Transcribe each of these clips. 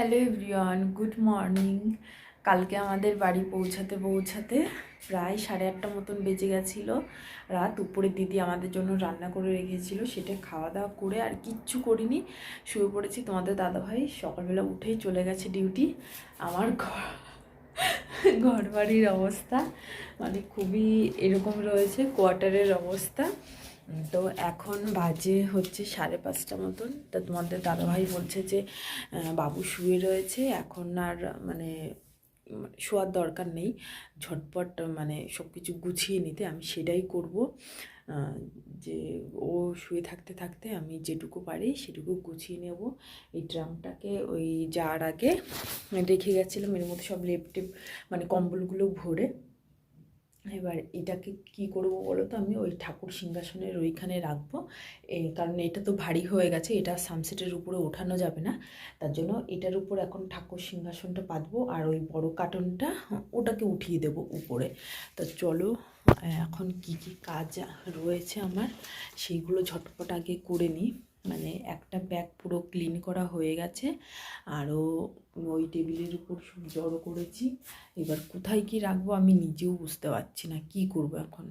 Hello everyone good morning কালকে আমাদের বাড়ি পৌঁছাতে পৌঁছাতে প্রায় সাড়ে আটটা মতন বেজে গেছিল। রাত উপরে দিদি আমাদের জন্য রান্না করে রেখেছিল, সেটা খাওয়া দাওয়া করে আর কিচ্ছু করিনি। শুয়ে পড়েছি তোমাদের দাদাভাই সকালবেলা উঠেই চলে গেছে ডিউটি আমার ঘর ঘর বাড়ির অবস্থা মানে খুবই এরকম রয়েছে কোয়ার্টারের অবস্থা। তো এখন বাজে হচ্ছে সাড়ে পাঁচটা মতন। তা তোমাদের দাদাভাই বলছে যে বাবু শুয়ে রয়েছে, এখন আর মানে শোয়ার দরকার নেই। ঝটপট মানে সব কিছু গুছিয়ে নিতে আমি সেটাই করব। যে ও শুয়ে থাকতে থাকতে আমি যেটুকু পারি সেটুকু গুছিয়ে নেব। এই ড্রামটাকে ওই যাওয়ার আগে রেখে গেছিলাম, এর মধ্যে সব লেপ টেপ মানে কম্বলগুলো ভরে। এবার এটাকে কি করব বলো তো? আমি ওই ঠাকুর সিংহাসনের ওইখানে রাখব। এই কারণ এটা তো ভারী হয়ে গেছে, এটা সানসেটের উপরে ওঠানো যাবে না। তার জন্য এটার উপর এখন ঠাকুর সিংহাসনটা পাতবো আর ওই বড় কার্টনটা ওটাকে উঠিয়ে দেব উপরে। তো চলো, এখন কি কি কাজ রয়েছে আমার, সেইগুলো ঝটপট আগে করে নিই। মানে একটা ব্যাগ পুরো ক্লিন করা হয়ে গেছে। আরও ওই টেবিলের উপর জড়ো করেছি। এবার কোথায় কি রাখব আমি নিজেও বুঝতে পারছি না, কি করব এখন?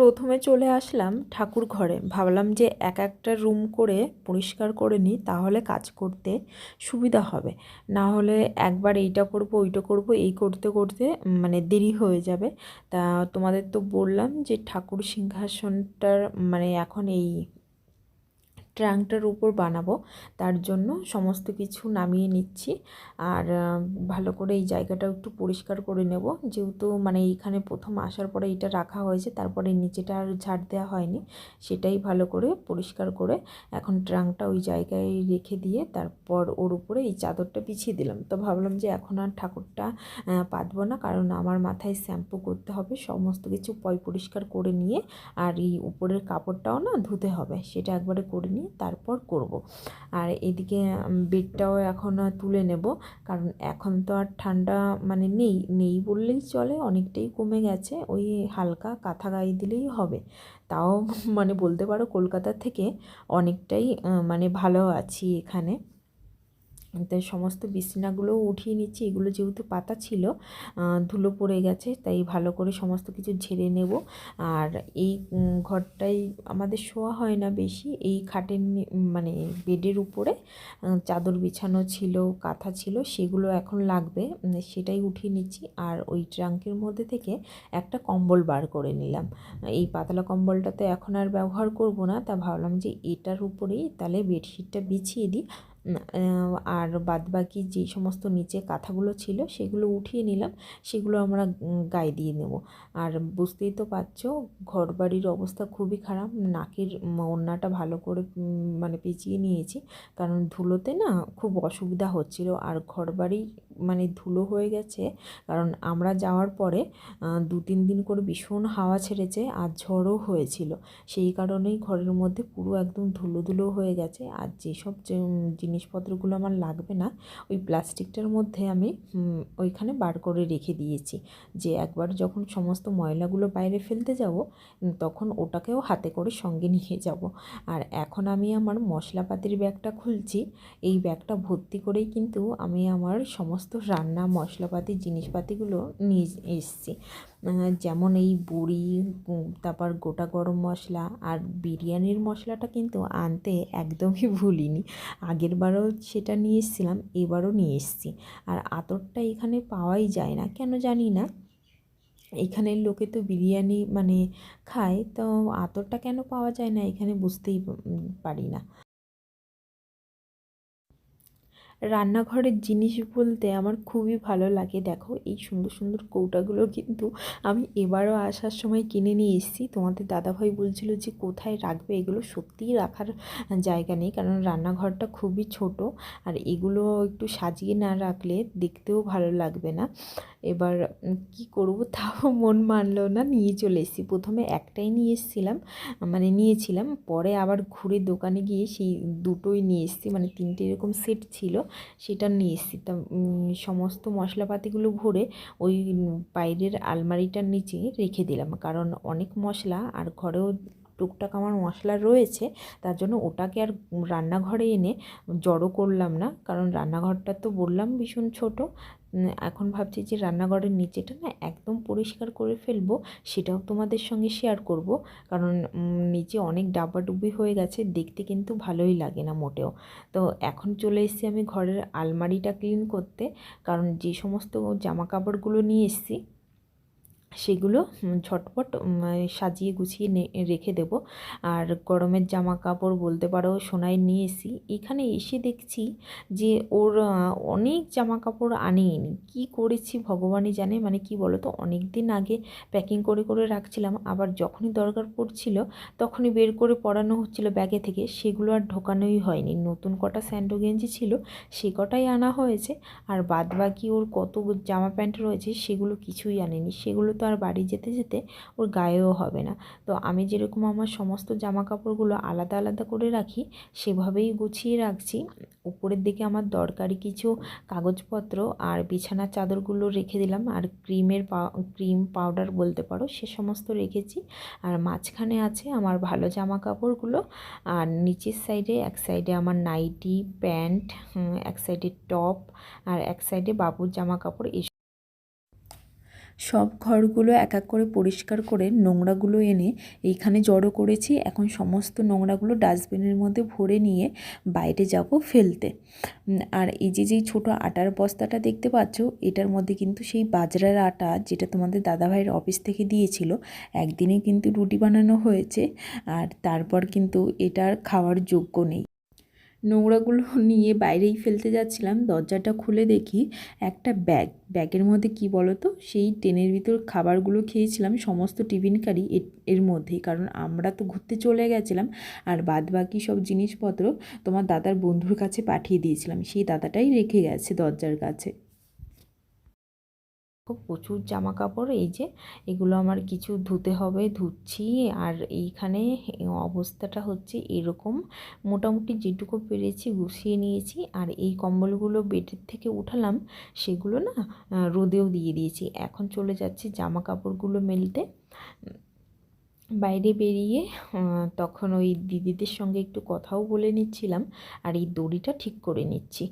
প্রথমে চলে আসলাম ঠাকুর ঘরে। ভাবলাম যে এক একটা রুম করে পরিষ্কার করে নিই, তাহলে কাজ করতে সুবিধা হবে। না হলে একবার এইটা করব, ওইটা করব, এই করতে করতে মানে দেরি হয়ে যাবে। তা তোমাদের তো বললাম যে ঠাকুর সিংহাসনটার মানে এখন এই ট্রাঙ্কটার উপর বানাবো। তার জন্য সমস্ত কিছু নামিয়ে নিচ্ছি। আর ভালো করে এই জায়গাটা একটু পরিষ্কার করে নেব। যেহেতু মানে এইখানে প্রথম আসার পরে এটা রাখা হয়েছে, তারপরে নিচেটা আর ঝাড় দেওয়া হয়নি। সেটাই ভালো করে পরিষ্কার করে এখন ট্রাঙ্কটা ওই জায়গায় রেখে দিয়ে তারপর ওর উপরে এই চাদরটা বিছিয়ে দিলাম। তো ভাবলাম যে এখন আর ঠাকুরটা পাতবো না, কারণ আমার মাথায় শ্যাম্পু করতে হবে। সমস্ত কিছু পয় পরিষ্কার করে নিয়ে আর এই উপরের কাপড়টাও না ধুতে হবে। সেটা একবারে করে নিয়ে তারপর করব। আর এদিকে বেডটাও এখন তুলে নেব। কারণ এখন তো আর ঠান্ডা মানে নেই নেই বললেই চলে, অনেকটাই কমে গেছে। ওই হালকা কাঁথা গায়ে দিলেই হবে। তাও মানে বলতে পারো কলকাতা থেকে অনেকটাই মানে ভালো আছি এখানে। তাই সমস্ত বিছানাগুলো উঠিয়ে নিচ্ছি। এগুলো যেহেতু পাতা ছিল ধুলো পড়ে গেছে, তাই ভালো করে সমস্ত কিছু ঝেড়ে নেব। আর এই ঘরটাই আমাদের শোয়া হয় না বেশি। এই খাটের মানে বেডের উপরে চাদর বিছানো ছিল, কাঁথা ছিল, সেগুলো এখন লাগবে। সেটাই উঠিয়ে নিচ্ছি। আর ওই ট্রাঙ্কের মধ্যে থেকে একটা কম্বল বার করে নিলাম। এই পাতলা কম্বলটা তো এখন আর ব্যবহার করব না। তা ভাবলাম যে এটার উপরেই তাহলে বেডশিটটা বিছিয়ে দিই। আর বাদবাকি যে সমস্ত নিচে কাঁথাগুলো ছিল, সেগুলো উঠিয়ে নিলাম, সেগুলো আমরা গায়ে দিয়ে নেব। আর বুঝতেই তো পারছ ঘর বাড়ির অবস্থা খুবই খারাপ, নাকের ওড়নাটা ভালো করে মানে পেঁচিয়ে নিয়েছি, কারণ ধুলোতে না খুব অসুবিধা হচ্ছিল। আর ঘর বাড়ি মানে ধুলো হয়ে গেছে, কারণ আমরা যাওয়ার পরে দু তিন দিন করে ভীষণ হাওয়া ছেড়েছে আর ঝড়ও হয়েছিল। সেই কারণেই ঘরের মধ্যে পুরো একদম ধুলো ধুলো হয়ে গেছে। আর যেসব জিনিসপত্রগুলো আমার লাগবে না, ওই প্লাস্টিকটার মধ্যে আমি ওইখানে বার করে রেখে দিয়েছি। যে একবার যখন সমস্ত ময়লাগুলো বাইরে ফেলতে যাব তখন ওটাকেও হাতে করে সঙ্গে নিয়ে যাব। আর এখন আমি আমার মশলাপাতির ব্যাগটা খুলছি, এই ব্যাগটা ভর্তি করেই কিন্তু আমি আমার সমস্ত রান্না, মশলাপাতি, জিনিসপাতিগুলো নিয়ে এসেছি। যেমন এই বড়ি তারপর গোটা গরম মশলা আর বিরিয়ানির মশলাটা কিন্তু আনতে একদমই ভুলিনি। আগের বারও সেটা নিয়ে এসেছিলাম, এবারও নিয়ে এসেছি। আর আতরটা এখানে পাওয়াই যায় না, কেন জানি না? এখানের লোকে তো বিরিয়ানি মানে খায়, তো আতরটা কেন পাওয়া যায় না? এখানে বুঝতেই পারি না। রান্নাঘরের জিনিস বলতে আমার খুবই ভালো লাগে। দেখো, এই সুন্দর সুন্দর কৌটাগুলো কিন্তু আমি এবারও আসার সময় কিনে নিয়ে এসেছি। তোমাদের দাদাভাই বলছিল যে, কোথায় রাখবে? এগুলো সত্যিই রাখার জায়গা নেই, কারণ রান্নাঘরটা খুবই ছোট আর এগুলো একটু সাজিয়ে না রাখলে দেখতেও ভালো লাগবে না। এবার কি করব? তাও মন মানলো না, নিয়ে চলে এসেছি। প্রথমে একটাই নিয়ে এসেছিলাম মানে নিয়েছিলাম, পরে আবার ঘুরে দোকানে গিয়ে সেই দুটোই নিয়ে এসেছি মানে তিনটে এরকম সেট ছিল। সেটা নিয়ে এসেছি তা সমস্ত মশলাপাতিগুলো ভরে ওই বাইরের আলমারিটার নিচে রেখে দিলাম। কারণ অনেক মশলা আর ঘরেও টুকটাক আমার মশলা রয়েছে, তার জন্য ওটাকে আর রান্নাঘরে এনে জড়ো করলাম না। কারণ রান্নাঘরটা তো বললাম ভীষণ ছোট এখন ভাবছি যে রান্নাঘরের নিচেটা না একদম পরিষ্কার করে ফেলব, সেটাও তোমাদের সঙ্গে শেয়ার করব। কারণ নিচে অনেক ডাব্বাডুব্বি হয়ে গেছে, দেখতে কিন্তু ভালোই লাগে না মোটেও। তো এখন চলে এসেছি আমি ঘরের আলমারিটা ক্লিন করতে, কারণ যে সমস্ত জামা কাপড়গুলো নিয়ে এসেছি সেগুলো ঝটপট সাজিয়ে গুছিয়ে রেখে দেব। আর গরমের জামা কাপড় বলতে পারো সোনাই নিয়ে এসি এখানে এসে দেখছি যে ওর অনেক জামা কাপড় আনেনি কি করেছি ভগবানই জানে মানে কি বলো তো অনেক দিন আগে প্যাকিং করে করে রাখছিলাম। আবার যখনই দরকার পড়ছিল, তখনই বের করে পরানো হচ্ছিল ব্যাগে থেকে। সেগুলো আর ঢোকানোই হয়নি। নতুন কটা স্যান্ডো গেঞ্জি ছিল, সে কটাই আনা হয়েছে। আর বাদ বাকি ওর কত জামা প্যান্ট রয়েছে, সেগুলো কিছুই আনেনি। সেগুলো তো আর বাড়ি যেতে যেতে ওর গায়েও হবে না। তো আমি যেরকম আমার সমস্ত জামা কাপড়গুলো আলাদা আলাদা করে রাখি, সেভাবেই গুছিয়ে রাখছি। উপরের দিকে আমার দরকারি কিছু কাগজপত্র আর বিছানার চাদরগুলো রেখে দিলাম। আর ক্রিমের ক্রিম পাউডার বলতে পারো, সে সমস্ত রেখেছি। আর মাঝখানে আছে আমার ভালো জামা কাপড়গুলো আর নিচের সাইডে, এক সাইডে আমার নাইটি, প্যান্ট এক সাইডে টপ, আর এক সাইডে বাবুর জামা কাপড় সব ঘরগুলো এক এক করে পরিষ্কার করে নোংরাগুলো এনে এইখানে জড়ো করেছি। এখন সমস্ত নোংরাগুলো ডাস্টবিনের মধ্যে ভরে নিয়ে বাইরে যাব ফেলতে। আর এই যে, যেই ছোটো আটার বস্তাটা দেখতে পাচ্ছ, এটার মধ্যে কিন্তু সেই বাজরার আটা যেটা তোমাদের দাদাভাইয়ের অফিস থেকে দিয়েছিল, একদিনে কিন্তু রুটি বানানো হয়েছে। আর তারপর কিন্তু এটার খাওয়ার যোগ্য নেই। নোংরাগুলো নিয়ে বাইরেই ফেলতে যাচ্ছিলাম। দরজাটা খুলে দেখি একটা ব্যাগ। ব্যাগের মধ্যে কি বলো তো সেই ট্রেনের ভিতর খাবারগুলো খেয়েছিলাম, সমস্ত টিফিন কারি এর মধ্যেই। কারণ আমরা তো ঘুরতে চলে গেছিলাম আর বাদ বাকি সব জিনিসপত্র তোমার দাদার বন্ধুর কাছে পাঠিয়ে দিয়েছিলাম। সেই দাদাটাই রেখে গেছে দরজার কাছে। প্রচুর জামা কাপড় এই যে এগুলো আমার কিছু ধুতে হবে, ধুচ্ছি। আর এইখানে অবস্থাটা হচ্ছে এরকম। মোটামুটি যেটুকু পেরেছি গুছিয়ে নিয়েছি। আর এই কম্বলগুলো বেডের থেকে উঠালাম, সেগুলো না রোদেও দিয়ে দিয়েছি। এখন চলে যাচ্ছি জামা কাপড়গুলো মেলতে। বাইরে বেরিয়ে তখন ওই দিদিদের সঙ্গে একটু কথাও বলে নিচ্ছিলাম আর এই দড়িটা ঠিক করে নিচ্ছি।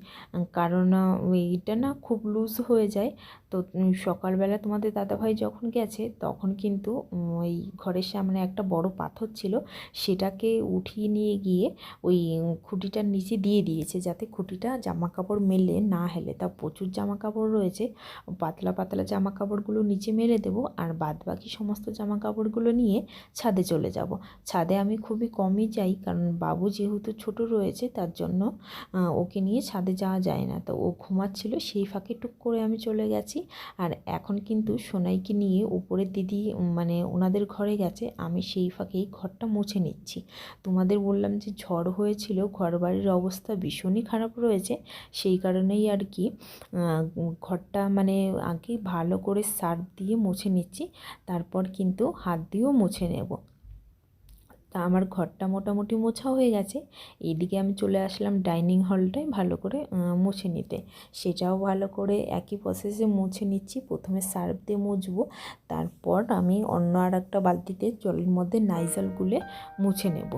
কারণ এইটা না খুব লুজ হয়ে যায়। তো সকালবেলা তোমাদের দাদাভাই যখন গেছে, তখন কিন্তু ওই ঘরের সামনে একটা বড় পাথর ছিল, সেটাকে উঠিয়ে নিয়ে গিয়ে ওই খুঁটিটার নিচে দিয়ে দিয়েছে যাতে খুঁটিটা জামা কাপড় মেলে না হেলে। তা প্রচুর জামা কাপড় রয়েছে, পাতলা পাতলা জামা কাপড়গুলো নিচে মেলে দেবো আর বাদ বাকি সমস্ত জামা কাপড়গুলো নিয়ে ছাদে চলে যাব। ছাদে আমি খুবই কমই যাই, কারণ বাবু যেহেতু ছোট রয়েছে, তার জন্য ওকে নিয়ে ছাদে যাওয়া যায় না। তো ও ঘুমাচ্ছিল, সেই ফাঁকে টুক করে আমি চলে গেছি। আর এখন কিন্তু সোনাইকে নিয়ে উপরের দিদি মানে ওনাদের ঘরে গেছে, আমি সেই ফাঁকেই ঘরটা মুছে নিচ্ছি। তোমাদের বললাম যে ঝড় হয়েছিল ঘর বাড়ির অবস্থা ভীষণই খারাপ রয়েছে। সেই কারণেই আর কি ঘরটা মানে আগে ভালো করে সার্ফ দিয়ে মুছে নিচ্ছি। তারপর কিন্তু হাত দিয়েও মুছে নেব। তা আমার ঘরটা মোটামুটি মোছা হয়ে গেছে। এদিকে আমি চলে আসলাম ডাইনিং হলটায় ভালো করে মুছে নিতে। সেটাও ভালো করে একই প্রসেসে মুছে নিচ্ছি। প্রথমে সার্ফ দিয়ে মুছবো। তারপর আমি অন্য আর একটা বালতিতে জলের মধ্যে নাইজল গুলে মুছে নেব।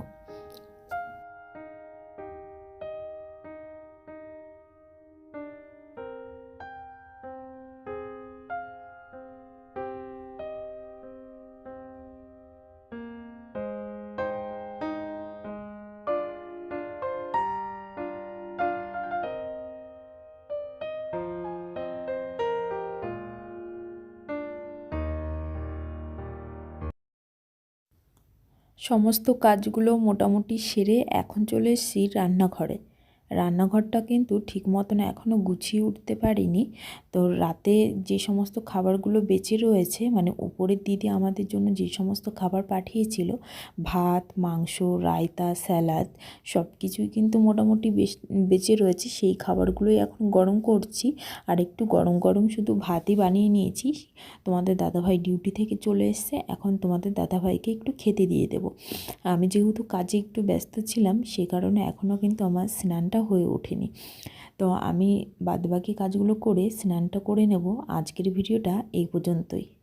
সমস্ত কাজগুলো মোটামুটি সেরে এখন চলে এসেছি রান্নাঘরে। রান্নাঘরটা কিন্তু ঠিক মতন এখনও গুছিয়ে উঠতে পারিনি। তো রাতে যে সমস্ত খাবারগুলো বেঁচে রয়েছে মানে উপরের দিদি আমাদের জন্য যে সমস্ত খাবার পাঠিয়েছিল, ভাত, মাংস, রায়তা স্যালাড সব কিছুই কিন্তু মোটামুটি বেশ, বেঁচে রয়েছে। সেই খাবারগুলোই এখন গরম করছি। আর একটু গরম গরম শুধু ভাতই বানিয়ে নিয়েছি। তোমাদের দাদাভাই ডিউটি থেকে চলে এসছে। এখন তোমাদের দাদাভাইকে একটু খেতে দিয়ে দেব। আমি যেহেতু কাজে একটু ব্যস্ত ছিলাম, সে কারণে এখনও কিন্তু আমার স্নানটা হয়ে ওঠেনি। তো আমি বাদবাকি কাজগুলো করে স্নানটা করে নেব। আজকের ভিডিওটা এই পর্যন্তই।